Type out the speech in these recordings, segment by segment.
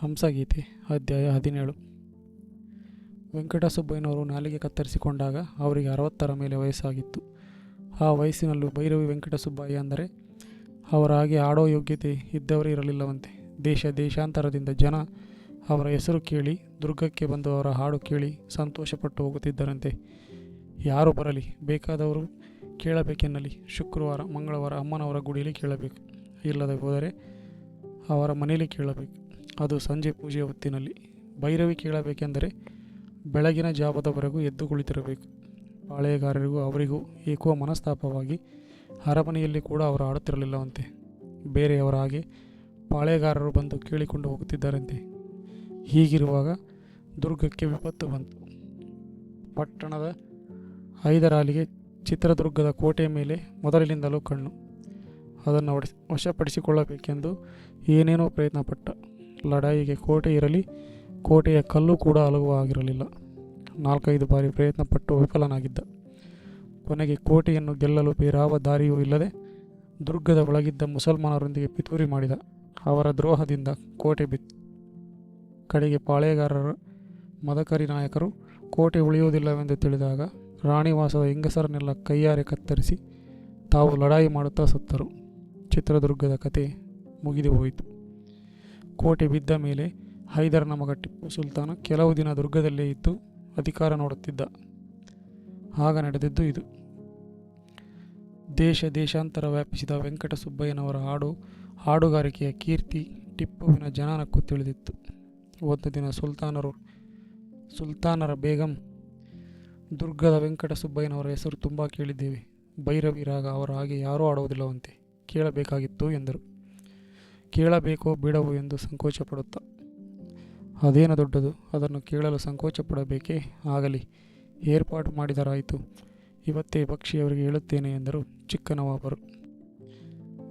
ಹಂಸಗೀತೆ, ಅಧ್ಯಾಯ ಹದಿನೇಳು. ವೆಂಕಟಸುಬ್ಬಯ್ಯನವರು ನಾಲಿಗೆ ಕತ್ತರಿಸಿಕೊಂಡಾಗ ಅವರಿಗೆ ಅರವತ್ತರ ಮೇಲೆ ವಯಸ್ಸಾಗಿತ್ತು. ಆ ವಯಸ್ಸಿನಲ್ಲೂ ಭೈರವಿ ವೆಂಕಟಸುಬ್ಬಯ್ಯ ಅಂದರೆ, ಅವರ ಹಾಗೆ ಆಡೋ ಯೋಗ್ಯತೆ ಇದ್ದವರೇ ಇರಲಿಲ್ಲವಂತೆ. ದೇಶ ದೇಶಾಂತರದಿಂದ ಜನ ಅವರ ಹೆಸರು ಕೇಳಿ, ದುರ್ಗಕ್ಕೆ ಬಂದು ಅವರ ಹಾಡು ಕೇಳಿ ಸಂತೋಷಪಟ್ಟು ಹೋಗುತ್ತಿದ್ದರಂತೆ. ಯಾರು ಬರಲಿ, ಬೇಕಾದವರು ಕೇಳಬೇಕೆನ್ನಲಿ ಶುಕ್ರವಾರ, ಮಂಗಳವಾರ ಅಮ್ಮನವರ ಗುಡಿಯಲ್ಲಿ ಕೇಳಬೇಕು. ಇಲ್ಲದೆ ಹೋದರೆ ಅವರ ಮನೆಯಲ್ಲಿ ಕೇಳಬೇಕು. ಅದು ಸಂಜೆ ಪೂಜೆಯ ಹೊತ್ತಿನಲ್ಲಿ. ಭೈರವಿ ಕೇಳಬೇಕೆಂದರೆ ಬೆಳಗಿನ ಜಾವದವರೆಗೂ ಎದ್ದು ಕುಳಿತಿರಬೇಕು. ಪಾಳೆಯಗಾರರಿಗೂ ಅವರಿಗೂ ಏಕೋ ಮನಸ್ತಾಪವಾಗಿ ಅರಮನೆಯಲ್ಲಿ ಕೂಡ ಅವರು ಆಡುತ್ತಿರಲಿಲ್ಲವಂತೆ. ಬೇರೆಯವರ ಹಾಗೆ ಪಾಳೆಯಗಾರರು ಬಂದು ಕೇಳಿಕೊಂಡು ಹೋಗುತ್ತಿದ್ದಾರಂತೆ. ಹೀಗಿರುವಾಗ ದುರ್ಗಕ್ಕೆ ವಿಪತ್ತು ಬಂತು. ಪಟ್ಟಣದ ಐದರಾಲಿಗೆ ಚಿತ್ರದುರ್ಗದ ಕೋಟೆಯ ಮೇಲೆ ಮೊದಲಿನಿಂದಲೂ ಕಣ್ಣು. ಅದನ್ನು ವಶಪಡಿಸಿಕೊಳ್ಳಬೇಕೆಂದು ಏನೇನೋ ಪ್ರಯತ್ನಪಟ್ಟ. ಲಡಾಯಿಗೆ ಕೋಟೆ ಇರಲಿ, ಕೋಟೆಯ ಕಲ್ಲು ಕೂಡ ಅಲುವು ಆಗಿರಲಿಲ್ಲ ನಾಲ್ಕೈದು ಬಾರಿ ಪ್ರಯತ್ನಪಟ್ಟು ವಿಫಲನಾಗಿದ್ದ. ಕೊನೆಗೆ ಕೋಟೆಯನ್ನು ಗೆಲ್ಲಲು ಬೇರಾವ ದಾರಿಯೂ ಇಲ್ಲದೆ ದುರ್ಗದ ಒಳಗಿದ್ದ ಮುಸಲ್ಮಾನರೊಂದಿಗೆ ಪಿತೂರಿ ಮಾಡಿದ. ಅವರ ದ್ರೋಹದಿಂದ ಕೋಟೆ ಬಿತ್ತು ಕಡೆಗೆ ಪಾಳೆಗಾರರ ಮದಕರಿ ನಾಯಕರು ಕೋಟೆ ಉಳಿಯುವುದಿಲ್ಲವೆಂದು ತಿಳಿದಾಗ ರಾಣಿವಾಸದ ಹೆಂಗಸರನ್ನೆಲ್ಲ ಕೈಯಾರೆ ಕತ್ತರಿಸಿ ತಾವು ಲಡಾಯಿ ಮಾಡುತ್ತಾ ಸತ್ತರು. ಚಿತ್ರದುರ್ಗದ ಕತೆ ಮುಗಿದು ಹೋಯಿತು. ಕೋಟೆ ಬಿದ್ದ ಮೇಲೆ ಹೈದರನ ಮಗ ಟಿಪ್ಪು ಸುಲ್ತಾನ ಕೆಲವು ದಿನ ದುರ್ಗದಲ್ಲೇ ಇದ್ದು ಅಧಿಕಾರ ನೋಡುತ್ತಿದ್ದ. ಆಗ ನಡೆದಿದ್ದು ಇದು. ದೇಶ ದೇಶಾಂತರ ವ್ಯಾಪಿಸಿದ ವೆಂಕಟಸುಬ್ಬಯ್ಯನವರ ಹಾಡು, ಹಾಡುಗಾರಿಕೆಯ ಕೀರ್ತಿ ಟಿಪ್ಪುವಿನ ಜನಾನಕ್ಕೂ ತಿಳಿದಿತ್ತು. ಒಂದು ದಿನ ಸುಲ್ತಾನರು, ಸುಲ್ತಾನರ ಬೇಗಂ, ದುರ್ಗದ ವೆಂಕಟಸುಬ್ಬಯ್ಯನವರ ಹೆಸರು ತುಂಬ ಕೇಳಿದ್ದೇವೆ. ಭೈರವಿ ರಾಗ ಅವರ ಹಾಗೆ ಯಾರೂ ಆಡುವುದಿಲ್ಲವಂತೆ ಕೇಳಬೇಕಾಗಿತ್ತು ಎಂದರು. ಕೇಳಬೇಕೋ ಬೇಡವೋ ಎಂದು ಸಂಕೋಚ ಪಡುತ್ತಾ ಅದೇನು ದೊಡ್ಡದು? ಅದನ್ನು ಕೇಳಲು ಸಂಕೋಚ ಪಡಬೇಕೇ ಆಗಲಿ. ಏರ್ಪಾಟು ಮಾಡಿದರಾಯಿತು. ಇವತ್ತೇ ಪಕ್ಷಿಯವರಿಗೆ ಹೇಳುತ್ತೇನೆ ಎಂದರು ಚಿಕ್ಕನವಾಬರು.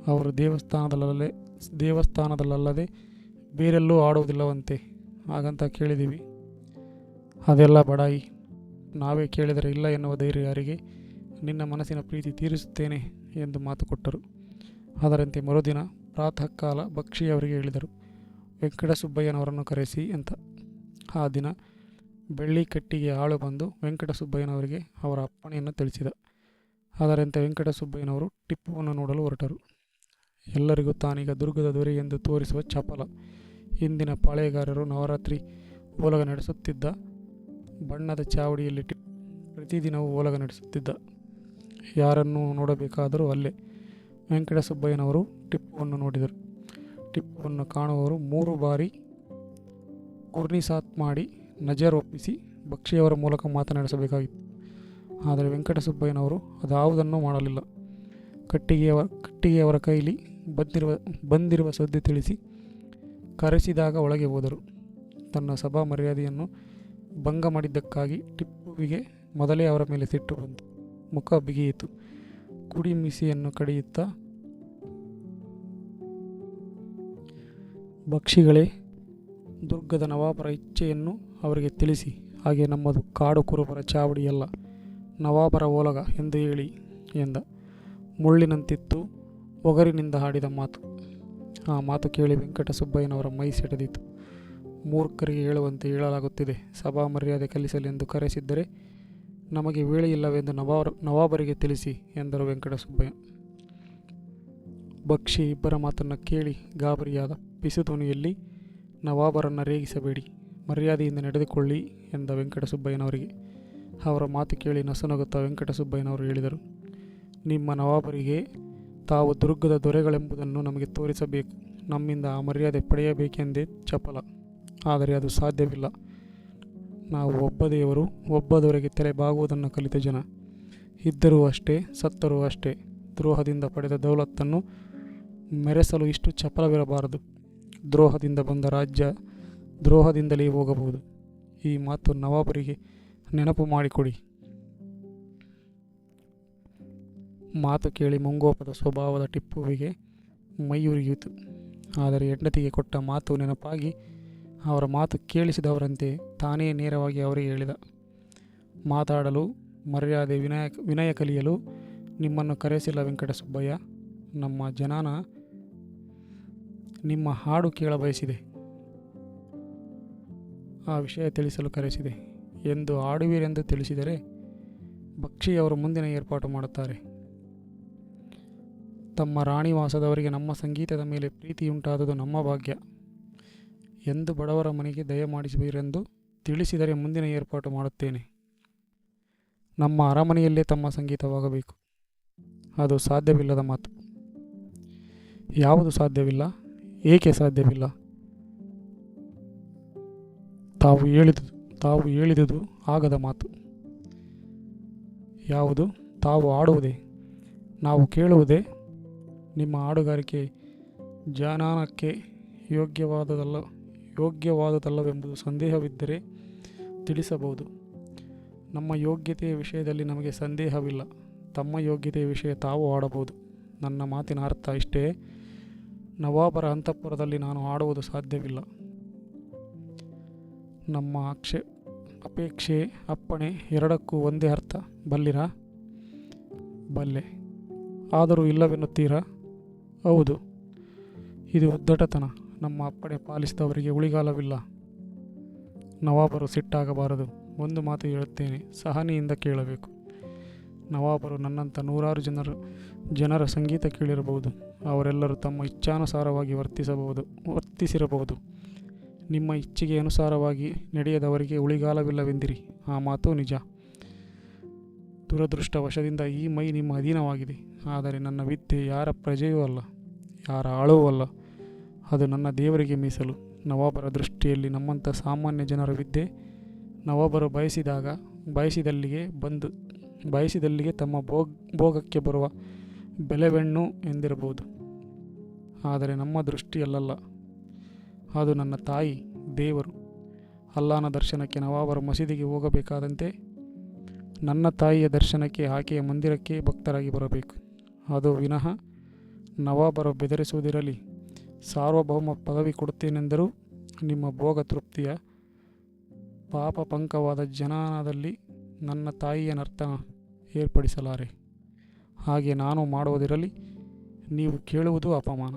ಅವರು ದೇವಸ್ಥಾನದಲ್ಲೇ ದೇವಸ್ಥಾನದಲ್ಲದೆ ಬೇರೆಲ್ಲೂ ಆಡುವುದಿಲ್ಲವಂತೆ. ಹಾಗಂತ ಕೇಳಿದ್ದೀವಿ ಅದೆಲ್ಲ ಬಡಾಯಿ. ನಾವೇ ಕೇಳಿದರೆ ಇಲ್ಲ ಎನ್ನುವ ಧೈರ್ಯ ಯಾರಿಗೆ? ನಿನ್ನ ಮನಸ್ಸಿನ ಪ್ರೀತಿ ತೀರಿಸುತ್ತೇನೆ ಎಂದು ಮಾತು ಕೊಟ್ಟರು. ಅದರಂತೆ ಮರುದಿನ ಪ್ರಾತಃ ಕಾಲ ಬಕ್ಷಿಯವರಿಗೆ ಹೇಳಿದರು, ವೆಂಕಟಸುಬ್ಬಯ್ಯನವರನ್ನು ಕರೆಸಿ ಅಂತ. ಆ ದಿನ ಬೆಳ್ಳಿ ಕಟ್ಟಿಗೆ ಆಳು ಬಂದು ವೆಂಕಟಸುಬ್ಬಯ್ಯನವರಿಗೆ ಅವರ ಅಪ್ಪಣೆಯನ್ನು ತಿಳಿಸಿದ. ಅದರಂತೆ ವೆಂಕಟಸುಬ್ಬಯ್ಯನವರು ಟಿಪ್ಪುವನ್ನು ನೋಡಲು ಹೊರಟರು. ಎಲ್ಲರಿಗೂ ತಾನೀಗ ದುರ್ಗದ ದೊರೆ ಎಂದು ತೋರಿಸುವ ಚಪಲ. ಇಂದಿನ ಪಾಳೆಗಾರರು ನವರಾತ್ರಿ ಓಲಗ ನಡೆಸುತ್ತಿದ್ದ ಬಣ್ಣದ ಚಾವಡಿಯಲ್ಲಿ ಟಿಪ್ ಪ್ರತಿದಿನವೂ ಓಲಗ ನಡೆಸುತ್ತಿದ್ದ. ಯಾರನ್ನು ನೋಡಬೇಕಾದರೂ ಅಲ್ಲೇ. ವೆಂಕಟಸುಬ್ಬಯ್ಯನವರು ಟಿಪ್ಪುವನ್ನು ನೋಡಿದರು. ಟಿಪ್ಪುವನ್ನು ಕಾಣುವವರು ಮೂರು ಬಾರಿ ಕುರ್ನಿಸಾತ್ ಮಾಡಿ ನಜರ್ ಒಪ್ಪಿಸಿ ಬಕ್ಷಿಯವರ ಮೂಲಕ ಮಾತನಾಡಿಸಬೇಕಾಗಿತ್ತು. ಆದರೆ ವೆಂಕಟಸುಬ್ಬಯ್ಯನವರು ಅದಾವುದನ್ನು ಮಾಡಲಿಲ್ಲ. ಕಟ್ಟಿಗೆಯವರ ಕಟ್ಟಿಗೆಯವರ ಕೈಲಿ ಬಂದಿರುವ ಬಂದಿರುವ ಸುದ್ದಿ ತಿಳಿಸಿ ಕರೆಸಿದಾಗ ಒಳಗೆ ಹೋದರು. ತನ್ನ ಸಭಾ ಮರ್ಯಾದೆಯನ್ನು ಭಂಗ ಮಾಡಿದ್ದಕ್ಕಾಗಿ ಟಿಪ್ಪುವಿಗೆ ಮೊದಲೇ ಅವರ ಮೇಲೆ ಸಿಟ್ಟು ಬಂತು. ಮುಖ ಬಿಗಿಯಿತು. ಕುಡಿ ಮಿಸಿಯನ್ನು ಕಡಿಯುತ್ತಾ ಭಕ್ಷಿಗಳೇ ದುರ್ಗದ ನವಾಬರ ಇಚ್ಛೆಯನ್ನು ಅವರಿಗೆ ತಿಳಿಸಿ. ಹಾಗೆ ನಮ್ಮದು ಕಾಡು ಕುರುಬರ ಚಾವಡಿಯಲ್ಲ ನವಾಬರ ಓಲಗ ಎಂದು ಹೇಳಿ ಎಂದ. ಮುಳ್ಳಿನಂತಿತ್ತು, ಒಗರಿನಿಂದ ಹಾಡಿದ ಮಾತು. ಆ ಮಾತು ಕೇಳಿ ವೆಂಕಟಸುಬ್ಬಯ್ಯನವರ ಮೈ ಸೆಟೆದಿತು ಮೂರ್ಖರಿಗೆ ಹೇಳುವಂತೆ ಹೇಳಲಾಗುತ್ತಿದೆ. ಸಭಾ ಮರ್ಯಾದೆ ಕಲಿಸಲೆಂದು ಕರೆಸಿದ್ದರೆ ನಮಗೆ ವೇಳೆಯಿಲ್ಲವೆಂದು ನವಾಬ ನವಾಬರಿಗೆ ತಿಳಿಸಿ ಎಂದರು ವೆಂಕಟಸುಬ್ಬಯ್ಯ. ಭಕ್ಷಿ ಇಬ್ಬರ ಮಾತನ್ನು ಕೇಳಿ ಗಾಬರಿಯಾದ ಪಿಸುಧ್ವನಿಯಲ್ಲಿ ನವಾಬರನ್ನು ರೇಗಿಸಬೇಡಿ, ಮರ್ಯಾದೆಯಿಂದ ನಡೆದುಕೊಳ್ಳಿ ಎಂದ ವೆಂಕಟಸುಬ್ಬಯ್ಯನವರಿಗೆ. ಅವರ ಮಾತು ಕೇಳಿ ನಸುನಗುತ್ತಾ ವೆಂಕಟಸುಬ್ಬಯ್ಯನವರು ಹೇಳಿದರು, ನಿಮ್ಮ ನವಾಬರಿಗೆ ತಾವು ದುರ್ಗದ ದೊರೆಗಳೆಂಬುದನ್ನು ನಮಗೆ ತೋರಿಸಬೇಕು, ನಮ್ಮಿಂದ ಆ ಮರ್ಯಾದೆ ಪಡೆಯಬೇಕೆಂದೇ ಚಪಲ. ಆದರೆ ಅದು ಸಾಧ್ಯವಿಲ್ಲ. ನಾವು ಒಬ್ಬ ದೇವರು, ಒಬ್ಬ ದೊರೆಗೆ ತೆರೆ ಬಾಗುವುದನ್ನು ಕಲಿತ ಜನ. ಇದ್ದರೂ ಅಷ್ಟೇ, ಸತ್ತರೂ ಅಷ್ಟೇ. ದ್ರೋಹದಿಂದ ಪಡೆದ ದೌಲತ್ತನ್ನು ಮೆರೆಸಲು ಇಷ್ಟು ಚಪಲವಿರಬಾರದು. ದ್ರೋಹದಿಂದ ಬಂದ ರಾಜ್ಯ ದ್ರೋಹದಿಂದಲೇ ಹೋಗಬಹುದು. ಈ ಮಾತು ನವಾಬರಿಗೆ ನೆನಪು ಮಾಡಿಕೊಡಿ. ಮಾತು ಕೇಳಿ ಮುಂಗೋಪದ ಸ್ವಭಾವದ ಟಿಪ್ಪುವಿಗೆ ಮೈಯುರಿಯಿತು ಆದರೆ ಹೆಂಡತಿಗೆ ಕೊಟ್ಟ ಮಾತು ನೆನಪಾಗಿ ಅವರ ಮಾತು ಕೇಳಿಸಿದವರಂತೆ ತಾನೇ ನೇರವಾಗಿ ಅವರಿಗೆ ಹೇಳಿದ. ಮಾತಾಡಲು, ಮರ್ಯಾದೆ ವಿನಯ ವಿನಯ ಕಲಿಯಲು ನಿಮ್ಮನ್ನು ಕರೆಸಿಲ್ಲ ವೆಂಕಟಸುಬ್ಬಯ್ಯ. ನಮ್ಮ ಜನಾನ ನಿಮ್ಮ ಹಾಡು ಕೇಳ ಬಯಸಿದೆ. ಆ ವಿಷಯ ತಿಳಿಸಲು ಕರೆಸಿದೆ. ಎಂದು ಆಡುವಿರೆಂದು ತಿಳಿಸಿದರೆ ಭಕ್ಷಿಯವರು ಮುಂದಿನ ಏರ್ಪಾಟು ಮಾಡುತ್ತಾರೆ. ತಮ್ಮ ರಾಣಿವಾಸದವರಿಗೆ ನಮ್ಮ ಸಂಗೀತದ ಮೇಲೆ ಪ್ರೀತಿಯುಂಟಾದುದು ನಮ್ಮ ಭಾಗ್ಯ. ಎಂದು ಬಡವರ ಮನೆಗೆ ದಯಮಾಡಿಸುವಿರೆಂದು ತಿಳಿಸಿದರೆ ಮುಂದಿನ ಏರ್ಪಾಟು ಮಾಡುತ್ತೇನೆ. ನಮ್ಮ ಅರಮನೆಯಲ್ಲೇ ತಮ್ಮ ಸಂಗೀತವಾಗಬೇಕು. ಅದು ಸಾಧ್ಯವಿಲ್ಲದ ಮಾತು. ಯಾವುದು ಸಾಧ್ಯವಿಲ್ಲ? ಏಕೆ ಸಾಧ್ಯವಿಲ್ಲ? ತಾವು ಹೇಳಿದುದು ತಾವು ಹೇಳಿದುದು ಆಗದ ಮಾತು. ಯಾವುದು? ತಾವು ಆಡುವುದೇ? ನಾವು ಕೇಳುವುದೇ? ನಿಮ್ಮ ಹಾಡುಗಾರಿಕೆ ಜಾನಾನಕ್ಕೆ ಯೋಗ್ಯವಾದದಲ್ಲ, ಯೋಗ್ಯವಾದದಲ್ಲವೆಂಬುದು ಸಂದೇಹವಿದ್ದರೆ ತಿಳಿಸಬಹುದು. ನಮ್ಮ ಯೋಗ್ಯತೆಯ ವಿಷಯದಲ್ಲಿ ನಮಗೆ ಸಂದೇಹವಿಲ್ಲ. ತಮ್ಮ ಯೋಗ್ಯತೆಯ ವಿಷಯ ತಾವು ಆಡಬಹುದು. ನನ್ನ ಮಾತಿನ ಅರ್ಥ ಇಷ್ಟೇ. ನವಾಬರ ಅಂತಃಪುರದಲ್ಲಿ ನಾನು ಆಡುವುದು ಸಾಧ್ಯವಿಲ್ಲ. ನಮ್ಮ ಅಕ್ಷೆ ಅಪೇಕ್ಷೆ, ಅಪ್ಪಣೆ ಎರಡಕ್ಕೂ ಒಂದೇ ಅರ್ಥ. ಬಲ್ಲಿರಾ? ಬಲ್ಲೆ. ಆದರೂ ಇಲ್ಲವೆನ್ನುತ್ತೀರಾ? ಹೌದು. ಇದು ಉದ್ದಟತನ ನಮ್ಮ ಅಪ್ಪಣೆ ಪಾಲಿಸಿದವರಿಗೆ ಉಳಿಗಾಲವಿಲ್ಲ. ನವಾಬರು ಸಿಟ್ಟಾಗಬಾರದು. ಒಂದು ಮಾತು ಹೇಳುತ್ತೇನೆ. ಸಹನೆಯಿಂದ ಕೇಳಬೇಕು. ನವಾಬರು ನನ್ನಂಥ ನೂರಾರು ಜನರು ಜನರ ಸಂಗೀತ ಕೇಳಿರಬಹುದು. ಅವರೆಲ್ಲರೂ ತಮ್ಮ ಇಚ್ಛಾನುಸಾರವಾಗಿ ವರ್ತಿಸಬಹುದು, ವರ್ತಿಸಿರಬಹುದು. ನಿಮ್ಮ ಇಚ್ಛೆಗೆ ಅನುಸಾರವಾಗಿ ನಡೆಯದವರಿಗೆ ಉಳಿಗಾಲವಿಲ್ಲವೆಂದಿರಿ. ಆ ಮಾತು ನಿಜ. ದುರದೃಷ್ಟವಶದಿಂದ ಈ ಮೈ ನಿಮ್ಮ ಅಧೀನವಾಗಿದೆ. ಆದರೆ ನನ್ನ ವಿದ್ಯೆ ಯಾರ ಪ್ರಜೆಯೂ ಅಲ್ಲ, ಯಾರ ಆಳವೂ ಅಲ್ಲ. ಅದು ನನ್ನ ದೇವರಿಗೆ ಮೀಸಲು. ನವಾಬರ ದೃಷ್ಟಿಯಲ್ಲಿ ನಮ್ಮಂಥ ಸಾಮಾನ್ಯ ಜನರ ವಿದ್ಯೆ ನವಾಬರು ಬಯಸಿದಾಗ ಬಯಸಿದಲ್ಲಿಗೆ ಬಂದು ಬಯಸಿದಲ್ಲಿಗೆ ತಮ್ಮ ಭೋಗ್, ಭೋಗಕ್ಕೆ ಬರುವ ಬೆಲೆವೆಣ್ಣು ಎಂದಿರಬಹುದು. ಆದರೆ ನಮ್ಮ ದೃಷ್ಟಿಯಲ್ಲಲ್ಲ. ಅದು ನನ್ನ ತಾಯಿ, ದೇವರು. ಅಲ್ಲಾನ ದರ್ಶನಕ್ಕೆ ನವಾಬರ ಮಸೀದಿಗೆ ಹೋಗಬೇಕಾದಂತೆ ನನ್ನ ತಾಯಿಯ ದರ್ಶನಕ್ಕೆ ಆಕೆಯ ಮಂದಿರಕ್ಕೆ ಭಕ್ತರಾಗಿ ಬರಬೇಕು. ಅದು ವಿನಃ ನವಾಬರು ಬೆದರಿಸುವುದಿರಲಿ. ಸಾರ್ವಭೌಮ ಪದವಿ ಕೊಡುತ್ತೇನೆಂದರೂ ನಿಮ್ಮ ಭೋಗ ತೃಪ್ತಿಯ ಪಾಪ ಪಂಕವಾದ ಜನಾನದಲ್ಲಿ ನನ್ನ ತಾಯಿಯ ನರ್ತನ ಏರ್ಪಡಿಸಲಾರೆ. ಹಾಗೆ ನಾನು ಮಾಡುವುದಿರಲಿ, ನೀವು ಕೇಳುವುದು ಅಪಮಾನ.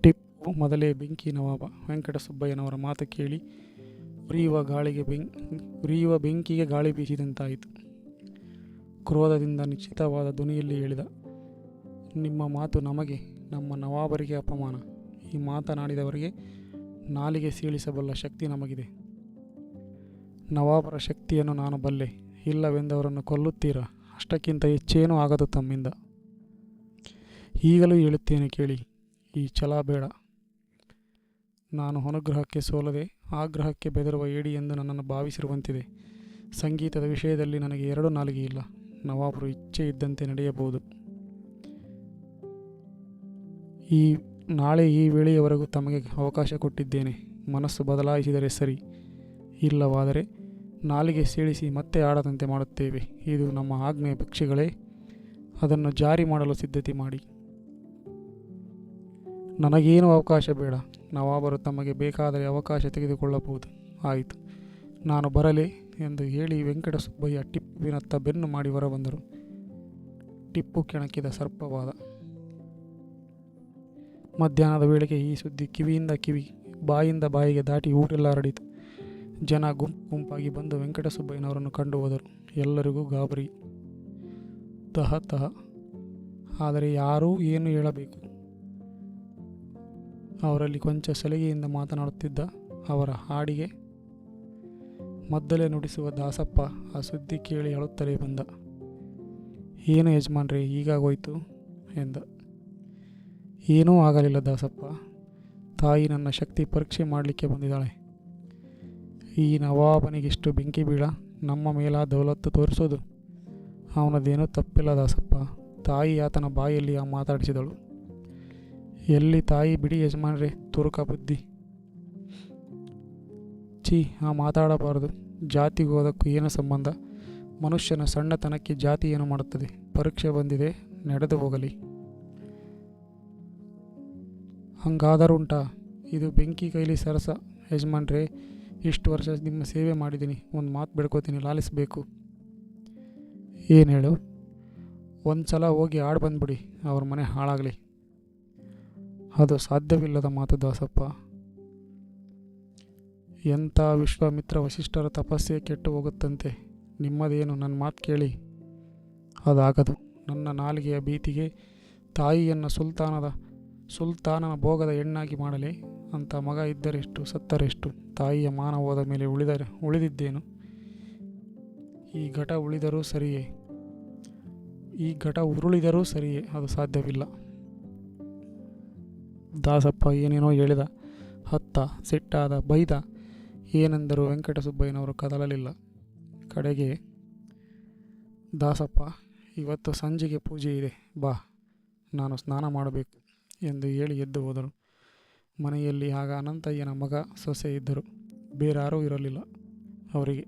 ಟಿಪ್ಪು ಮೊದಲೇ ಬೆಂಕಿ ನವಾಬ ವೆಂಕಟಸುಬ್ಬಯ್ಯನವರ ಮಾತು ಕೇಳಿ ಉರಿಯುವ ಗಾಳಿಗೆ ಬೆಂ, ಉರಿಯುವ ಬೆಂಕಿಗೆ ಗಾಳಿ ಬೀಸಿದಂತಾಯಿತು. ಕ್ರೋಧದಿಂದ ನಿಶ್ಚಿತವಾದ ಧ್ವನಿಯಲ್ಲಿ ಹೇಳಿದ, ನಿಮ್ಮ ಮಾತು ನಮಗೆ, ನಮ್ಮ ನವಾಬರಿಗೆ ಅಪಮಾನ. ಈ ಮಾತನಾಡಿದವರಿಗೆ ನಾಲಿಗೆ ಸೀಳಿಸಬಲ್ಲ ಶಕ್ತಿ ನಮಗಿದೆ. ನವಾಬರ ಶಕ್ತಿಯನ್ನು ನಾನು ಬಲ್ಲೆ. ಇಲ್ಲವೆಂದವರನ್ನು ಕೊಲ್ಲುತ್ತೀರಾ? ಅಷ್ಟಕ್ಕಿಂತ ಹೆಚ್ಚೇನೂ ಆಗದು ತಮ್ಮಿಂದ. ಈಗಲೂ ಹೇಳುತ್ತೇನೆ ಕೇಳಿ, ಈ ಛಲ ಬೇಡ. ನಾನು ಅನುಗ್ರಹಕ್ಕೆ ಸೋಲದೆ ಆಗ್ರಹಕ್ಕೆ ಬೆದರುವ ಏಡಿ ಎಂದು ನನ್ನನ್ನು ಭಾವಿಸಿರುವಂತಿದೆ. ಸಂಗೀತದ ವಿಷಯದಲ್ಲಿ ನನಗೆ ಎರಡು ನಾಲಿಗೆ ಇಲ್ಲ. ನವಾಬರು ಇಚ್ಛೆ ಇದ್ದಂತೆ ನಡೆಯಬಹುದು. ಈ, ನಾಳೆ ಈ ವೇಳೆಯವರೆಗೂ ತಮಗೆ ಅವಕಾಶ ಕೊಟ್ಟಿದ್ದೇನೆ. ಮನಸ್ಸು ಬದಲಾಯಿಸಿದರೆ ಸರಿ. ಇಲ್ಲವಾದರೆ ನಾಲಿಗೆ ಸೀಳಿಸಿ ಮತ್ತೆ ಆಡದಂತೆ ಮಾಡುತ್ತೇವೆ. ಇದು ನಮ್ಮ ಆಜ್ಞೆಯ ಪಕ್ಷಿಗಳೇ ಅದನ್ನು ಜಾರಿ ಮಾಡಲು ಸಿದ್ಧತೆ ಮಾಡಿ. ನನಗೇನು ಅವಕಾಶ ಬೇಡ. ನವಾಬರು ತಮಗೆ ಬೇಕಾದರೆ ಅವಕಾಶ ತೆಗೆದುಕೊಳ್ಳಬಹುದು. ಆಯಿತು. ನಾನು ಬರಲಿ ಎಂದು ಹೇಳಿ ವೆಂಕಟಸುಬ್ಬಯ್ಯ ಟಿಪ್ಪಿನತ್ತ ಬೆನ್ನು ಮಾಡಿ ಹೊರಬಂದರು. ಟಿಪ್ಪು ಕೆಣಕಿದ ಸರ್ಪವಾದ. ಮಧ್ಯಾಹ್ನದ ವೇಳೆಗೆ ಈ ಸುದ್ದಿ ಕಿವಿಯಿಂದ ಕಿವಿ, ಬಾಯಿಂದ ಬಾಯಿಗೆ ದಾಟಿ ಊರೆಲ್ಲ ಹರಡಿತು. ಜನ ಗುಂಪು ಗುಂಪಾಗಿ ಬಂದು ವೆಂಕಟಸುಬ್ಬಯ್ಯನವರನ್ನು ಕಂಡು ಹೋದರು. ಎಲ್ಲರಿಗೂ ಗಾಬರಿ. ತಹ ತಹ. ಆದರೆ ಯಾರೂ ಏನು ಹೇಳಬೇಕು? ಅವರಲ್ಲಿ ಕೊಂಚ ಸಲಿಗೆಯಿಂದ ಮಾತನಾಡುತ್ತಿದ್ದ ಅವರ ಹಾಡಿಗೆ ಮದ್ದಲೆ ನುಡಿಸುವ ದಾಸಪ್ಪ ಆ ಸುದ್ದಿ ಕೇಳಿ ಅಳುತ್ತಲೇ ಬಂದ. ಏನು ಯಜಮಾನ್ರಿ ಈಗಾಗೋಯ್ತು ಎಂದ. ಏನೂ ಆಗಲಿಲ್ಲ ದಾಸಪ್ಪ. ತಾಯಿ ನನ್ನ ಶಕ್ತಿ ಪರೀಕ್ಷೆ ಮಾಡಲಿಕ್ಕೆ ಬಂದಿದ್ದಾಳೆ. ಈ ನವಾಬನಿಗಿಷ್ಟು ಬೆಂಕಿ ಬೀಳ ನಮ್ಮ ಮೇಲ ದೌಲತ್ತು ತೋರಿಸೋದು? ಅವನದೇನೂ ತಪ್ಪಿಲ್ಲ ದಾಸಪ್ಪ. ತಾಯಿ ಆತನ ಬಾಯಲ್ಲಿ ಆ ಮಾತಾಡಿಸಿದಳು ಎಲ್ಲಿ ತಾಯಿ ಬಿಡಿ ಯಜಮಾನ್ರೆ, ತುರುಕ ಬುದ್ಧಿ. ಛೀ, ಆ ಮಾತಾಡಬಾರದು. ಜಾತಿಗೂ ಅದಕ್ಕೂ ಏನು ಸಂಬಂಧ? ಮನುಷ್ಯನ ಸಣ್ಣತನಕ್ಕೆ ಜಾತಿ ಏನು ಮಾಡುತ್ತದೆ? ಪರೀಕ್ಷೆ ಬಂದಿದೆ, ನಡೆದು ಹೋಗಲಿ. ಹಂಗಾದರುಂಟಾ ಇದು ಬೆಂಕಿ ಕೈಲಿ ಸರಸ, ಯಜಮಾನ್ರೆ. ಇಷ್ಟು ವರ್ಷ ನಿಮ್ಮ ಸೇವೆ ಮಾಡಿದ್ದೀನಿ. ಒಂದು ಮಾತು ಬಿಡ್ಕೋತೀನಿ, ಲಾಲಿಸಬೇಕು. ಏನು ಹೇಳು? ಒಂದು ಸಲ ಹೋಗಿ ಆಡಿ ಬಂದ್ಬಿಡಿ, ಅವ್ರ ಮನೆ ಹಾಳಾಗಲಿ. ಅದು ಸಾಧ್ಯವಿಲ್ಲದ ಮಾತು ದಾಸಪ್ಪ. ಎಂಥ ವಿಶ್ವಾಮಿತ್ರ ವಶಿಷ್ಠರ ತಪಸ್ಸೆ ಕೆಟ್ಟು ಹೋಗುತ್ತಂತೆ. ನಿಮ್ಮದೇನು ನನ್ನ ಮಾತು ಕೇಳಿ. ಅದಾಗದು. ನನ್ನ ನಾಲಿಗೆಯ ಭೀತಿಗೆ ತಾಯಿಯನ್ನು ಸುಲ್ತಾನದ, ಸುಲ್ತಾನನ ಭೋಗದ ಹೆಣ್ಣಾಗಿ ಮಾಡಲಿ. ಅಂತ ಮಗ ಇದ್ದರೆಷ್ಟು, ಸತ್ತರೆಷ್ಟು. ತಾಯಿಯ ಮಾನ ಹೋದ ಮೇಲೆ ಉಳಿದ ಉಳಿದಿದ್ದೇನು? ಈ ಘಟ ಉಳಿದರೂ ಸರಿಯೇ? ಈ ಘಟ ಉರುಳಿದರೂ ಸರಿಯೇ? ಅದು ಸಾಧ್ಯವಿಲ್ಲ. ದಾಸಪ್ಪ ಏನೇನೋ ಹೇಳಿದ. ಹತ್ತ, ಸಿಟ್ಟಾದ, ಬೈದ. ಏನೆಂದರೂ ವೆಂಕಟಸುಬ್ಬಯ್ಯನವರು ಕದಲಲಿಲ್ಲ. ಕಡೆಗೆ, ದಾಸಪ್ಪ, ಇವತ್ತು ಸಂಜೆಗೆ ಪೂಜೆ ಇದೆ, ಬಾ. ನಾನು ಸ್ನಾನ ಮಾಡಬೇಕು ಎಂದು ಹೇಳಿ ಎದ್ದು ಹೋದರು ಮನೆಯಲ್ಲಿ ಆಗ ಅನಂತಯ್ಯನ ಮಗ ಸೊಸೆ ಇದ್ದರು. ಬೇರಾರೂ ಇರಲಿಲ್ಲ ಅವರಿಗೆ.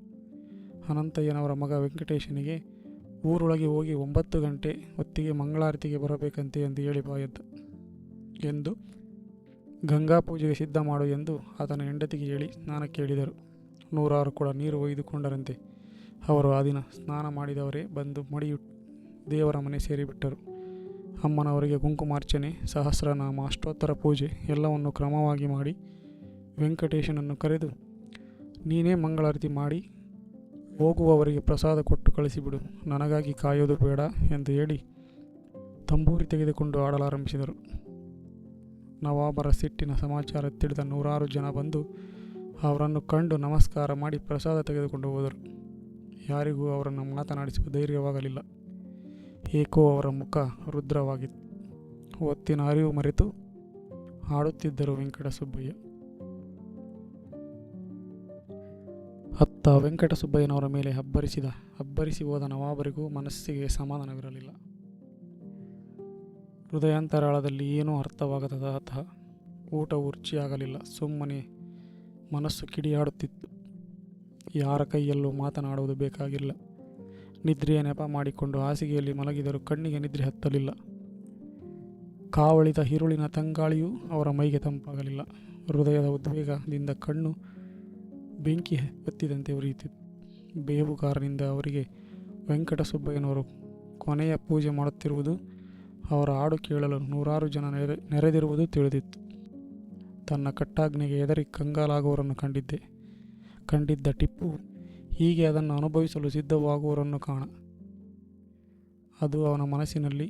ಅನಂತಯ್ಯನವರ ಮಗ ವೆಂಕಟೇಶನಿಗೆ, ಊರೊಳಗೆ ಹೋಗಿ ಒಂಬತ್ತು ಗಂಟೆ ಹೊತ್ತಿಗೆ ಮಂಗಳಾರತಿಗೆ ಬರಬೇಕಂತೆ ಎಂದು ಹೇಳಿ ಬಾಯದ್ದ. ಎಂದು ಗಂಗಾ ಪೂಜೆಗೆ ಸಿದ್ಧ ಮಾಡು ಎಂದು ಆತನ ಹೆಂಡತಿಗೆ ಹೇಳಿ ಸ್ನಾನ ಕೇಳಿದರು. ನೂರಾರು ಕೂಡ ನೀರು ಒಯ್ದುಕೊಂಡರಂತೆ. ಅವರು ಆ ದಿನ ಸ್ನಾನ ಮಾಡಿದವರೇ ಬಂದು ಮಡಿಯು ದೇವರ ಮನೆ ಸೇರಿಬಿಟ್ಟರು. ಅಮ್ಮನವರಿಗೆ ಕುಂಕುಮಾರ್ಚನೆ ಸಹಸ್ರನಾಮ, ಅಷ್ಟೋತ್ತರ ಪೂಜೆ ಎಲ್ಲವನ್ನು ಕ್ರಮವಾಗಿ ಮಾಡಿ ವೆಂಕಟೇಶನನ್ನು ಕರೆದು, ನೀನೇ ಮಂಗಳಾರತಿ ಮಾಡಿ, ಹೋಗುವವರಿಗೆ ಪ್ರಸಾದ ಕೊಟ್ಟು ಕಳಿಸಿಬಿಡು, ನನಗಾಗಿ ಕಾಯೋದು ಬೇಡ ಎಂದು ಹೇಳಿ ತಂಬೂರಿ ತೆಗೆದುಕೊಂಡು ಆಡಲಾರಂಭಿಸಿದರು ನವಾಬರ ಸಿಟ್ಟಿನ ಸಮಾಚಾರ ತಿಳಿದ ನೂರಾರು ಜನ ಬಂದು ಅವರನ್ನು ಕಂಡು ನಮಸ್ಕಾರ ಮಾಡಿ ಪ್ರಸಾದ ತೆಗೆದುಕೊಂಡು ಹೋದರು. ಯಾರಿಗೂ ಅವರನ್ನು ಮಾತನಾಡಿಸುವ ಧೈರ್ಯವಾಗಲಿಲ್ಲ. ಏಕೋ ಅವರ ಮುಖ ರುದ್ರವಾಗಿತ್ತು. ಹೊತ್ತಿನ ಅರಿವು ಮರೆತು ಹಾಡುತ್ತಿದ್ದರು ವೆಂಕಟಸುಬ್ಬಯ್ಯ. ಅತ್ತ ವೆಂಕಟಸುಬ್ಬಯ್ಯನವರ ಮೇಲೆ ಹಬ್ಬರಿಸಿದ ಅಬ್ಬರಿಸಿ ಹೋದ ನವಾಬರಿಗೂ ಮನಸ್ಸಿಗೆ ಸಮಾಧಾನವಿರಲಿಲ್ಲ. ಹೃದಯಾಂತರಾಳದಲ್ಲಿ ಏನೂ ಅರ್ಥವಾಗದ ಊಟ ಉರ್ಚಿಯಾಗಲಿಲ್ಲ ಸುಮ್ಮನೆ ಮನಸ್ಸು ಕಿಡಿಯಾಡುತ್ತಿತ್ತು. ಯಾರ ಕೈಯಲ್ಲೂ ಮಾತನಾಡುವುದು ಬೇಕಾಗಿಲ್ಲ. ನಿದ್ರೆಯ ನೆಪ ಮಾಡಿಕೊಂಡು ಹಾಸಿಗೆಯಲ್ಲಿ ಮಲಗಿದರೂ ಕಣ್ಣಿಗೆ ನಿದ್ರೆ ಹತ್ತಲಿಲ್ಲ. ಕಾವಳಿದ ಹಿರುಳಿನ ತಂಗಾಳಿಯೂ ಅವರ ಮೈಗೆ ತಂಪಾಗಲಿಲ್ಲ. ಹೃದಯದ ಉದ್ವೇಗದಿಂದ ಕಣ್ಣು ಬೆಂಕಿ ಹತ್ತಿದಂತೆ ಉರಿಯುತ್ತಿತ್ತು. ಬೇವುಗಾರನಿಂದ ಅವರಿಗೆ ವೆಂಕಟಸುಬ್ಬಯ್ಯನವರು ಕೊನೆಯ ಪೂಜೆ ಮಾಡುತ್ತಿರುವುದು ಅವರ ಹಾಡು ಕೇಳಲು ನೂರಾರು ಜನ ನೆರೆ, ನೆರೆದಿರುವುದು ತಿಳಿದಿತ್ತು. ತನ್ನ ಕಟ್ಟಾಜ್ಞೆಗೆ ಎದರಿ ಕಂಗಾಲಾಗುವವರನ್ನು ಕಂಡಿದ್ದೆ. ಕಂಡಿದ್ದ ಟಿಪ್ಪು ಹೀಗೆ ಅದನ್ನು ಅನುಭವಿಸಲು ಸಿದ್ಧವಾಗುವವರನ್ನು ಕಾಣ. ಅದು ಅವನ ಮನಸ್ಸಿನಲ್ಲಿ,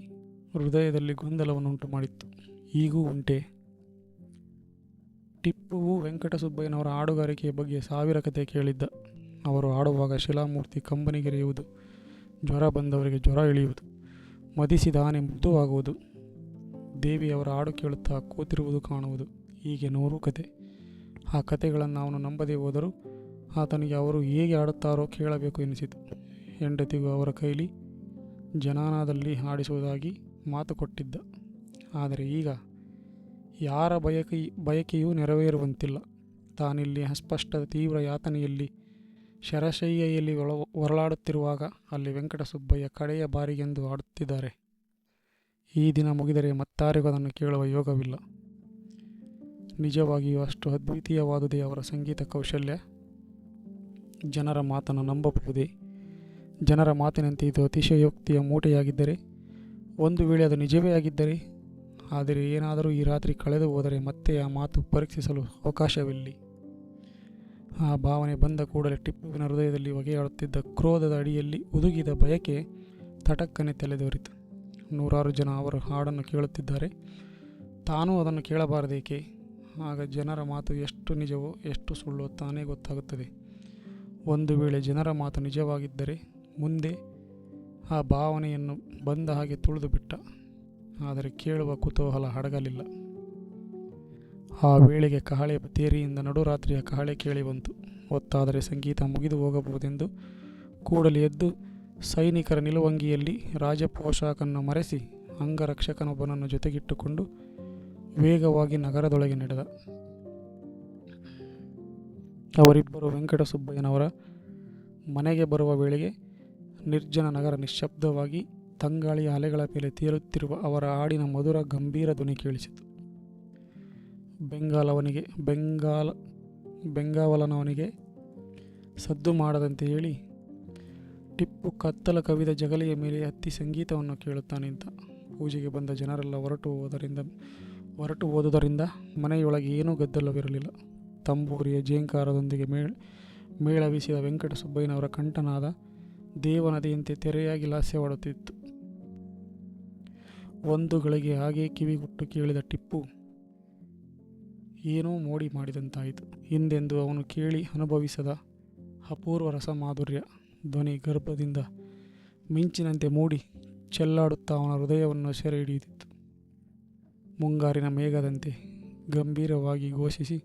ಹೃದಯದಲ್ಲಿ ಗೊಂದಲವನ್ನುಂಟು ಮಾಡಿತ್ತು ಈಗೂ ಉಂಟೆ. ಟಿಪ್ಪುವು ವೆಂಕಟಸುಬ್ಬಯ್ಯನವರ ಹಾಡುಗಾರಿಕೆಯ ಬಗ್ಗೆ ಸಾವಿರ ಕತೆ ಕೇಳಿದ್ದ. ಅವರು ಹಾಡುವಾಗ ಶಿಲಾಮೂರ್ತಿ ಕಂಬನಿಗೆರೆಯುವುದು, ಜ್ವರ ಬಂದವರಿಗೆ ಜ್ವರ ಇಳಿಯುವುದು, ಮದಿಸಿದ ಆನೆ ಮುದ್ದುವಾಗುವುದು ದೇವಿಯವರ ಹಾಡು ಕೇಳುತ್ತಾ ಕೂತಿರುವುದು ಕಾಣುವುದು, ಹೀಗೆ ನೂರು ಕತೆ. ಆ ಕತೆಗಳನ್ನು ಅವನು ನಂಬದೇ ಹೋದರೂ ಆತನಿಗೆ ಅವರು ಹೇಗೆ ಆಡುತ್ತಾರೋ ಕೇಳಬೇಕು ಎನಿಸಿತು ಹೆಂಡತಿಗೂ ಅವರ ಕೈಲಿ ಜನಾನದಲ್ಲಿ ಹಾಡಿಸುವುದಾಗಿ ಮಾತು ಕೊಟ್ಟಿದ್ದ. ಆದರೆ ಈಗ ಯಾರ ಬಯಕೆ, ಬಯಕೆಯೂ ನೆರವೇರುವಂತಿಲ್ಲ. ತಾನಿಲ್ಲಿ ಅಸ್ಪಷ್ಟ ತೀವ್ರ ಯಾತನೆಯಲ್ಲಿ ಶರಶಯ್ಯಲ್ಲಿ ಒಳ ಹೊರಳಾಡುತ್ತಿರುವಾಗ ಅಲ್ಲಿ ವೆಂಕಟಸುಬ್ಬಯ್ಯ ಕಡೆಯ ಬಾರಿಗೆಂದು ಆಡುತ್ತಿದ್ದಾರೆ ಈ ದಿನ ಮುಗಿದರೆ ಮತ್ತಾರಿಗೂ ಅದನ್ನು ಕೇಳುವ ಯೋಗವಿಲ್ಲ. ನಿಜವಾಗಿಯೂ ಅಷ್ಟು ಅದ್ವಿತೀಯವಾದುದೇ ಅವರ ಸಂಗೀತ ಕೌಶಲ್ಯ. ಜನರ ಮಾತನ್ನು ನಂಬಬಹುದೇ? ಜನರ ಮಾತಿನಂತೆ ಇದು ಅತಿಶಯೋಕ್ತಿಯ ಮೂಟೆಯಾಗಿದ್ದರೆ, ಒಂದು ವೇಳೆ ಅದು ನಿಜವೇ ಆಗಿದ್ದರೆ, ಆದರೆ ಏನಾದರೂ ಈ ರಾತ್ರಿ ಕಳೆದು ಹೋದರೆ ಮತ್ತೆ ಆ ಮಾತು ಪರೀಕ್ಷಿಸಲು ಅವಕಾಶವಿಲ್ಲಿ. ಆ ಭಾವನೆ ಬಂದ ಕೂಡಲೇ ಟಿಪ್ಪುವಿನ ಹೃದಯದಲ್ಲಿ ಹೊಗೆಯಾಡುತ್ತಿದ್ದ ಕ್ರೋಧದ ಅಡಿಯಲ್ಲಿ ಉದುಗಿದ ಬಯಕೆ ತಟಕ್ಕನೆ ತಲೆದೋರಿತು. ನೂರಾರು ಜನ ಅವರ ಹಾಡನ್ನು ಕೇಳುತ್ತಿದ್ದಾರೆ. ತಾನೂ ಅದನ್ನು ಕೇಳಬಾರದೇಕೆ? ಆಗ ಜನರ ಮಾತು ಎಷ್ಟು ನಿಜವೋ, ಎಷ್ಟು ಸುಳ್ಳೋ ತಾನೇ ಗೊತ್ತಾಗುತ್ತದೆ. ಒಂದು ವೇಳೆ ಜನರ ಮಾತು ನಿಜವಾಗಿದ್ದರೆ ಮುಂದೆ ಆ ಭಾವನೆಯನ್ನು ಬಂದ ಹಾಗೆ ತುಳಿದು ಬಿಟ್ಟ. ಆದರೆ ಕೇಳುವ ಕುತೂಹಲ ಹಡಗಲಿಲ್ಲ. ಆ ವೇಳೆಗೆ ಕಹಳೆ ತೇರಿಯಿಂದ ನಡುರಾತ್ರಿಯ ಕಹಳೆ ಕೇಳಿ ಬಂತು. ಹೊತ್ತಾದರೆ ಸಂಗೀತ ಮುಗಿದು ಹೋಗಬಹುದೆಂದು ಕೂಡಲೇ ಎದ್ದು ಸೈನಿಕರ ನಿಲುವಂಗಿಯಲ್ಲಿ ರಾಜಪೋಷಾಕನ್ನು ಮರೆಸಿ ಅಂಗರಕ್ಷಕನೊಬ್ಬನನ್ನು ಜೊತೆಗಿಟ್ಟುಕೊಂಡು ವೇಗವಾಗಿ ನಗರದೊಳಗೆ ನಡೆದ. ಅವರಿಬ್ಬರು ವೆಂಕಟಸುಬ್ಬಯ್ಯನವರ ಮನೆಗೆ ಬರುವ ವೇಳೆಗೆ ನಿರ್ಜನ ನಗರ ನಿಶ್ಶಬ್ದವಾಗಿ ತಂಗಾಳಿಯ ಅಲೆಗಳ ಮೇಲೆ ತೇಲುತ್ತಿರುವ ಅವರ ಹಾಡಿನ ಮಧುರ ಗಂಭೀರ ಧ್ವನಿ ಕೇಳಿಸಿತು. ಬೆಂಗಾಲವನಿಗೆ, ಬೆಂಗಾಲ, ಬೆಂಗಾವಲನವನಿಗೆ ಸದ್ದು ಮಾಡದಂತೆ ಹೇಳಿ ಟಿಪ್ಪು ಕತ್ತಲ ಕವಿದ ಜಗಲಿಯ ಮೇಲೆ ಹತ್ತಿ ಸಂಗೀತವನ್ನು ಕೇಳುತ್ತಾನೆ ಅಂತ ಪೂಜೆಗೆ ಬಂದ ಜನರೆಲ್ಲ ಹೊರಟು ಹೋದರಿಂದ, ಹೊರಟು ಹೋದುದರಿಂದ ಮನೆಯೊಳಗೆ ಏನೂ ಗದ್ದಲವಿರಲಿಲ್ಲ. ತಂಬೂರಿಯ ಜೇಂಕಾರದೊಂದಿಗೆ ಮೇಳ್, ಮೇಳವಿಸಿದ ವೆಂಕಟಸುಬ್ಬಯ್ಯನವರ ಕಂಠನಾದ ದೇವನದಿಯಂತೆ ತೆರೆಯಾಗಿ ಲಾಸ್ಯವಾಡುತ್ತಿತ್ತು. ಒಂದು ಗಳಿಗೆ ಹಾಗೆ ಕಿವಿಗುಟ್ಟು ಕೇಳಿದ ಟಿಪ್ಪು, ಏನೋ ಮೋಡಿ ಮಾಡಿದಂತಾಯಿತು. ಹಿಂದೆಂದು ಅವನು ಕೇಳಿ ಅನುಭವಿಸದ ಅಪೂರ್ವ ರಸ ಮಾಧುರ್ಯ ಧ್ವನಿ ಗರ್ಭದಿಂದ ಮಿಂಚಿನಂತೆ ಮೂಡಿ ಚೆಲ್ಲಾಡುತ್ತಾ ಅವನ ಹೃದಯವನ್ನು ಸೆರೆ ಹಿಡಿಯುತ್ತಿತ್ತು. ಮುಂಗಾರಿನ ಮೇಘದಂತೆ ಗಂಭೀರವಾಗಿ ಘೋಷಿಸಿ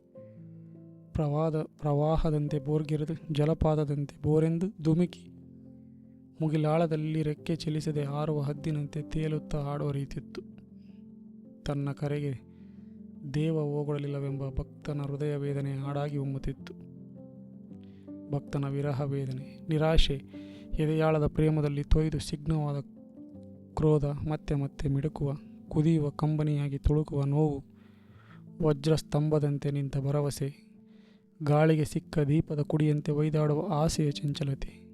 ಪ್ರವಾದ ಪ್ರವಾಹದಂತೆ ಬೋರ್ಗೆರೆದು ಜಲಪಾತದಂತೆ ಬೋರೆಂದು ಧುಮುಕಿ ಮುಗಿಲಾಳದಲ್ಲಿ ರೆಕ್ಕೆ ಚಲಿಸದೆ ಹಾರುವ ಹದ್ದಿನಂತೆ ತೇಲುತ್ತಾ ಆಡುವ ರೀತಿತ್ತು ತನ್ನ ಕರೆಗೆ ದೇವ ಹೋಗೊಡಲಿಲ್ಲವೆಂಬ ಭಕ್ತನ ಹೃದಯ ವೇದನೆ ಹಾಡಾಗಿ ಹೊಮ್ಮುತ್ತಿತ್ತು ಭಕ್ತನ ವಿರಹ ವೇದನೆ, ನಿರಾಶೆ, ಎದೆಯಾಳದ ಪ್ರೇಮದಲ್ಲಿ ತೊಯ್ದು ಸಿಗ್ನವಾದ ಕ್ರೋಧ, ಮತ್ತೆ ಮತ್ತೆ ಮಿಡುಕುವ, ಕುದಿಯುವ ಕಂಬನಿಯಾಗಿ ತುಳುಕುವ ನೋವು, ವಜ್ರಸ್ತಂಭದಂತೆ ನಿಂತ ಭರವಸೆ ಗಾಳಿಗೆ ಸಿಕ್ಕ ದೀಪದ ಕುಡಿಯಂತೆ ಒಯ್ದಾಡುವ ಆಸೆಯ ಚಂಚಲತೆ.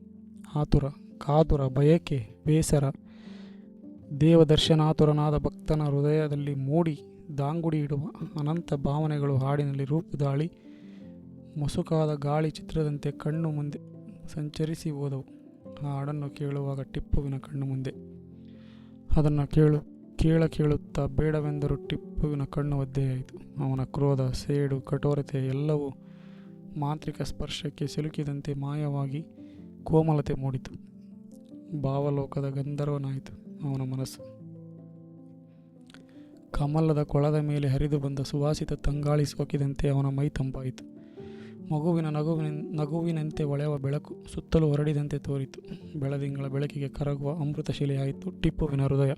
ಆತುರ, ಕಾತುರ, ಬಯಕೆ, ಬೇಸರ. ದೇವದರ್ಶನಾತುರನಾದ ಭಕ್ತನ ಹೃದಯದಲ್ಲಿ ಮೂಡಿ ದಾಂಗುಡಿ ಇಡುವ ಅನಂತ ಭಾವನೆಗಳು ಹಾಡಿನಲ್ಲಿ ರೂಪುದಾಳಿ. ಮುಸುಕಾದ ಗಾಳಿ ಚಿತ್ರದಂತೆ ಕಣ್ಣು ಮುಂದೆ ಸಂಚರಿಸಿ ಹೋದವು. ಆ ಹಾಡನ್ನು ಕೇಳುವಾಗ ಟಿಪ್ಪುವಿನ ಕಣ್ಣು ಮುಂದೆ. ಅದನ್ನು ಕೇಳು, ಕೇಳ ಕೇಳುತ್ತಾ ಬೇಡವೆಂದರೂ ಟಿಪ್ಪುವಿನ ಕಣ್ಣು ಒದ್ದೆಯಾಯಿತು. ಅವನ ಕ್ರೋಧ, ಸೇಡು, ಕಠೋರತೆ ಎಲ್ಲವೂ ಮಾಂತ್ರಿಕ ಸ್ಪರ್ಶಕ್ಕೆ ಸಿಲುಕಿದಂತೆ ಮಾಯವಾಗಿ ಕೋಮಲತೆ ಮೂಡಿತು. ಭಾವಲೋಕದ ಗಂಧರ್ವನಾಯಿತು ಅವನ ಮನಸ್ಸು. ಕಮಲದ ಕೊಳದ ಮೇಲೆ ಹರಿದು ಬಂದ ಸುವಾಸಿತ ತಂಗಾಳಿ ಸೋಕಿದಂತೆ ಅವನ ಮೈ ತಂಪಾಯಿತು. ಮಗುವಿನ ನಗುವಿನ ನಗುವಿನಂತೆ ಒಳೆಯುವ ಬೆಳಕು ಸುತ್ತಲೂ ಹೊರಡಿದಂತೆ ತೋರಿತು. ಬೆಳದಿಂಗಳ ಬೆಳಕಿಗೆ ಕರಗುವ ಅಮೃತಶಿಲೆಯಾಯಿತು ಟಿಪ್ಪುವಿನ ಹೃದಯ.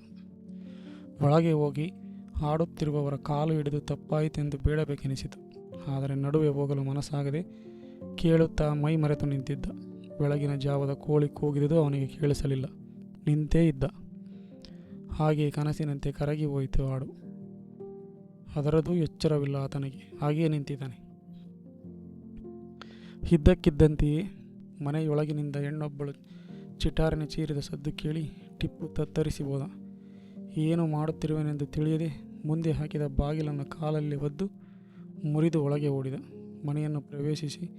ಒಳಗೆ ಹೋಗಿ ಹಾಡುತ್ತಿರುವವರ ಕಾಲು ಹಿಡಿದು ತಪ್ಪಾಯಿತೆಂದು ಬೇಡಬೇಕೆನಿಸಿತು. ಆದರೆ ನಡುವೆ ಹೋಗಲು ಮನಸ್ಸಾಗದೆ ಕೇಳುತ್ತಾ ಮೈ ಮರೆತು ನಿಂತಿದ್ದ. ಬೆಳಗಿನ ಜಾವದ ಕೋಳಿ ಕೂಗಿದುದು ಅವನಿಗೆ ಕೇಳಿಸಲಿಲ್ಲ. ನಿಂತೇ ಇದ್ದ. ಹಾಗೆ ಕನಸಿನಂತೆ ಕರಗಿ ಹೋಯಿತು ಹಾಡು. ಅದರದು ಎಚ್ಚರವಿಲ್ಲ ಆತನಿಗೆ. ಹಾಗೆಯೇ ನಿಂತಿದ್ದಾನೆ. ಇದ್ದಕ್ಕಿದ್ದಂತೆಯೇ ಮನೆಯೊಳಗಿನಿಂದ ಹೆಣ್ಣೊಬ್ಬಳು ಚಿಟಾರಿನ ಚೀರಿದ ಸದ್ದು ಕೇಳಿ ಟಿಪ್ಪು ತತ್ತರಿಸಿ ಹೋದ. ಏನು ಮಾಡುತ್ತಿರುವೆನೆಂದು ತಿಳಿಯದೆ ಮುಂದೆ ಹಾಕಿದ ಬಾಗಿಲನ್ನು ಕಾಲಲ್ಲಿ ಒದ್ದು ಮುರಿದು ಒಳಗೆ ಓಡಿದ. ಮನೆಯನ್ನು ಪ್ರವೇಶಿಸಿ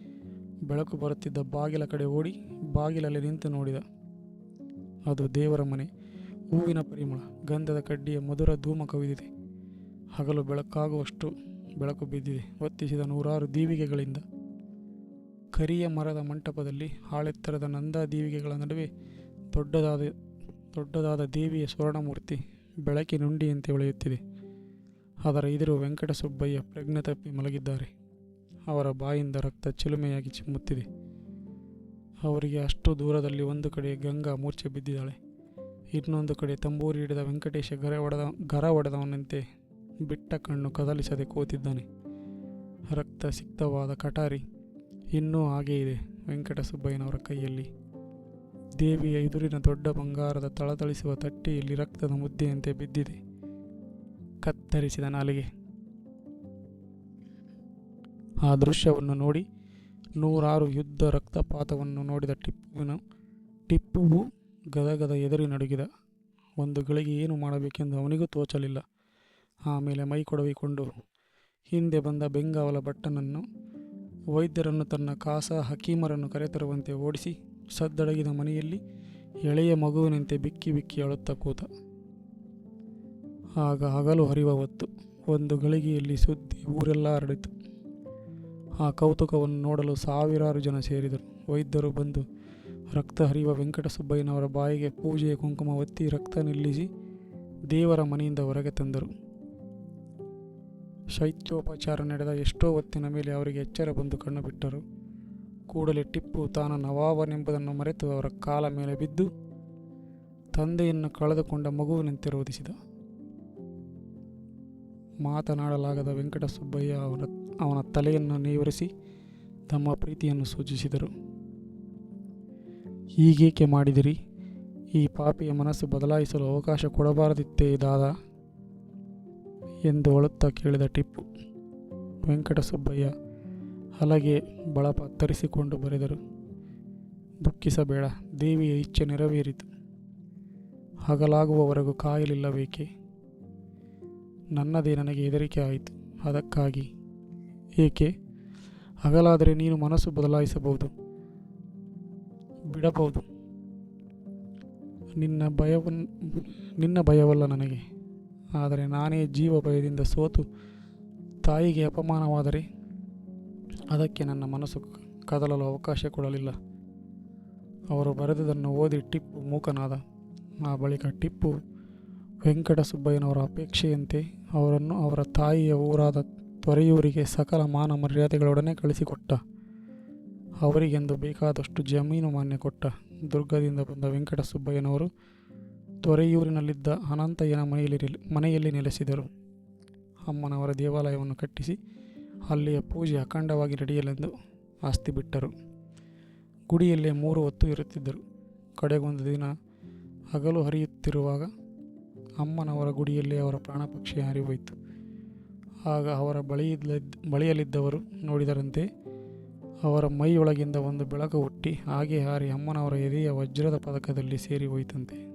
ಬೆಳಕು ಬರುತ್ತಿದ್ದ ಬಾಗಿಲ ಕಡೆ ಓಡಿ ಬಾಗಿಲಲ್ಲಿ ನಿಂತು ನೋಡಿದ. ಅದು ದೇವರ ಮನೆ. ಹೂವಿನ ಪರಿಮಳ, ಗಂಧದ ಕಡ್ಡಿಯ ಮಧುರ ಧೂಮ ಕವಿದಿದೆ. ಹಗಲು ಬೆಳಕಾಗುವಷ್ಟು ಬೆಳಕು ಬಿದ್ದಿದೆ. ಹೊತ್ತಿಸಿದ ನೂರಾರು ದೀವಿಗೆಗಳಿಂದ. ಕರಿಯ ಮರದ ಮಂಟಪದಲ್ಲಿ ಹಾಳೆತ್ತರದ ನಂದಾ ದೀವಿಗೆಗಳ ನಡುವೆ ದೊಡ್ಡದಾದ ದೊಡ್ಡದಾದ ದೇವಿಯ ಸ್ವರ್ಣಮೂರ್ತಿ ಬೆಳಕಿನುಂಡಿಯಂತೆ ಹೊಳೆಯುತ್ತಿದೆ. ಅದರ ಎದುರು ವೆಂಕಟಸುಬ್ಬಯ್ಯ ಪ್ರಜ್ಞೆ ತಪ್ಪಿ ಮಲಗಿದ್ದಾರೆ. ಅವರ ಬಾಯಿಂದ ರಕ್ತ ಚಿಲುಮೆಯಾಗಿ ಚಿಮ್ಮುತ್ತಿದೆ. ಅವರಿಗೆ ಅಷ್ಟು ದೂರದಲ್ಲಿ ಒಂದು ಕಡೆ ಗಂಗಾ ಮೂರ್ಛೆ ಬಿದ್ದಿದ್ದಾಳೆ. ಇನ್ನೊಂದು ಕಡೆ ತಂಬೂರಿ ಹಿಡಿದ ವೆಂಕಟೇಶ ಗರ ಒಡೆದ, ಗರ ಒಡೆದವನಂತೆ ಬಿಟ್ಟ ಕಣ್ಣು ಕದಲಿಸದೆ ಕೂತಿದ್ದಾನೆ. ರಕ್ತ ಸಿಕ್ತವಾದ ಕಟಾರಿ ಇನ್ನೂ ಹಾಗೇ ಇದೆ ವೆಂಕಟಸುಬ್ಬಯ್ಯನವರ ಕೈಯಲ್ಲಿ. ದೇವಿಯ ಎದುರಿನ ದೊಡ್ಡ ಬಂಗಾರದ ತಳತಳಿಸುವ ತಟ್ಟೆಯಲ್ಲಿ ರಕ್ತದ ಮುದ್ದೆಯಂತೆ ಬಿದ್ದಿದೆ. ಕತ್ತರಿಸಿದ ನಾಲಿಗೆ. ಆ ದೃಶ್ಯವನ್ನು ನೋಡಿ ನೂರಾರು ಯುದ್ಧ ರಕ್ತಪಾತವನ್ನು ನೋಡಿದ ಟಿಪ್ಪುವಿನ ಟಿಪ್ಪುವು ಗದಗದ ಎದುರಿ ನಡುಗಿದ. ಒಂದು ಗಳಿಗೆ ಏನು ಮಾಡಬೇಕೆಂದು ಅವನಿಗೂ ತೋಚಲಿಲ್ಲ. ಆಮೇಲೆ ಮೈ ಕೊಡವಿಕೊಂಡು ಹಿಂದೆ ಬಂದ ಬೆಂಗಾವಲ ಭಟ್ಟನನ್ನು, ವೈದ್ಯರನ್ನು ತನ್ನ ಕಾಸ ಹಕೀಮರನ್ನು ಕರೆತರುವಂತೆ ಓಡಿಸಿ ಸದ್ದಡಗಿದ ಮನೆಯಲ್ಲಿ ಎಳೆಯ ಮಗುವಿನಂತೆ ಬಿಕ್ಕಿ ಬಿಕ್ಕಿ ಅಳುತ್ತಾ ಕೂತ. ಆಗ ಹಗಲು ಹರಿವ ಹೊತ್ತು ಒಂದು ಗಳಿಗೆಯಲ್ಲಿ ಸುದ್ದಿ ಊರೆಲ್ಲ ಹರಡಿತು. ಆ ಕೌತುಕವನ್ನು ನೋಡಲು ಸಾವಿರಾರು ಜನ ಸೇರಿದರು. ವೈದ್ಯರು ಬಂದು ರಕ್ತ ಹರಿಯುವ ವೆಂಕಟಸುಬ್ಬಯ್ಯನವರ ಬಾಯಿಗೆ ಪೂಜೆಯ ಕುಂಕುಮ ಒತ್ತಿ ರಕ್ತ ನಿಲ್ಲಿಸಿ ದೇವರ ಮನೆಯಿಂದ ಹೊರಗೆ ತಂದರು. ಶೈತ್ಯೋಪಚಾರ ನಡೆದ ಎಷ್ಟೋ ಹೊತ್ತಿನ ಮೇಲೆ ಅವರಿಗೆ ಎಚ್ಚರ ಬಂದು ಕಣ್ಣು ಬಿಟ್ಟರು. ಕೂಡಲೇ ಟಿಪ್ಪು ತಾನು ನವಾಬನೆಂಬುದನ್ನು ಮರೆತು ಅವರ ಕಾಲ ಮೇಲೆ ಬಿದ್ದು ತಂದೆಯನ್ನು ಕಳೆದುಕೊಂಡ ಮಗುವಿನಂತೆ ರೋಧಿಸಿದ ಮಾತನಾಡಲಾಗದ ವೆಂಕಟಸುಬ್ಬಯ್ಯ ಅವರ, ಅವನ ತಲೆಯನ್ನು ನೇವರಿಸಿ ತಮ್ಮ ಪ್ರೀತಿಯನ್ನು ಸೂಚಿಸಿದರು. ಹೀಗೇಕೆ ಮಾಡಿದಿರಿ? ಈ ಪಾಪಿಯ ಮನಸ್ಸು ಬದಲಾಯಿಸಲು ಅವಕಾಶ ಕೊಡಬಾರದಿತ್ತೇ ಇದಾದ ಎಂದು ಅಳುತ್ತಾ ಕೇಳಿದ ಟಿಪ್ಪು. ವೆಂಕಟಸುಬ್ಬಯ್ಯ ಹಲಗೆ ಬಳಪ ತರಿಸಿಕೊಂಡು ಬರೆದರು. ದುಃಖಿಸಬೇಡ, ದೇವಿಯ ಇಚ್ಛೆ ನೆರವೇರಿತು. ಹಗಲಾಗುವವರೆಗೂ ಕಾಯಲಿಲ್ಲಬೇಕೆ ನನ್ನದೇ ನನಗೆ ಹೆದರಿಕೆ ಆಯಿತು. ಅದಕ್ಕಾಗಿ. ಏಕೆ? ಹಗಲಾದರೆ ನೀನು ಮನಸ್ಸು ಬದಲಾಯಿಸಬಹುದು. ಬಿಡಬಹುದು. ನಿನ್ನ ಭಯವನ್ನು ನಿನ್ನ ಭಯವಲ್ಲ ನನಗೆ. ಆದರೆ ನಾನೇ ಜೀವ ಭಯದಿಂದ ಸೋತು ತಾಯಿಗೆ ಅಪಮಾನವಾದರೆ ಅದಕ್ಕೆ ನನ್ನ ಮನಸ್ಸು ಕದಲಲು ಅವಕಾಶ ಕೊಡಲಿಲ್ಲ. ಅವರು ಬರೆದುದನ್ನು ಓದಿ ಟಿಪ್ಪು ಮೂಕನಾದ. ಆ ಬಳಿಕ ಟಿಪ್ಪು ವೆಂಕಟಸುಬ್ಬಯ್ಯನವರ ಅಪೇಕ್ಷೆಯಂತೆ ಅವರನ್ನು ಅವರ ತಾಯಿಯ ಊರಾದ ತೊರೆಯೂರಿಗೆ ಸಕಲ ಮಾನ ಮರ್ಯಾದೆಗಳೊಡನೆ ಕಳಿಸಿಕೊಟ್ಟ. ಅವರಿಗೆಂದು ಬೇಕಾದಷ್ಟು ಜಮೀನು ಮಾನ್ಯ ಕೊಟ್ಟ. ದುರ್ಗದಿಂದ ಬಂದ ವೆಂಕಟಸುಬ್ಬಯ್ಯನವರು ತೊರೆಯೂರಿನಲ್ಲಿದ್ದ ಅನಂತಯ್ಯನ ಮನೆಯಲ್ಲಿ ಮನೆಯಲ್ಲಿ ನೆಲೆಸಿದರು. ಅಮ್ಮನವರ ದೇವಾಲಯವನ್ನು ಕಟ್ಟಿಸಿ ಅಲ್ಲಿಯ ಪೂಜೆ ಅಖಂಡವಾಗಿ ನಡೆಯಲೆಂದು ಆಸ್ತಿ ಬಿಟ್ಟರು. ಗುಡಿಯಲ್ಲೇ ಮೂರು ಹೊತ್ತು ಇರುತ್ತಿದ್ದರು. ಕಡೆಗೊಂದು ದಿನ ಹಗಲು ಹರಿಯುತ್ತಿರುವಾಗ ಅಮ್ಮನವರ ಗುಡಿಯಲ್ಲಿ ಅವರ ಪ್ರಾಣಪಕ್ಷಿ ಹಾರಿಹೋಯಿತು. ಆಗ ಅವರ ಬಳಿಯಲ್ಲಿದ್ದ, ಬಳಿಯಲ್ಲಿದ್ದವರು ನೋಡಿದರಂತೆ, ಅವರ ಮೈಯೊಳಗಿಂದ ಒಂದು ಬೆಳಕು ಹುಟ್ಟಿ, ಹಾಗೆ ಹಾರಿ ಅಮ್ಮನವರ ಎದೆಯ ವಜ್ರದ ಪದಕದಲ್ಲಿ ಸೇರಿ ಹೋಯಿತಂತೆ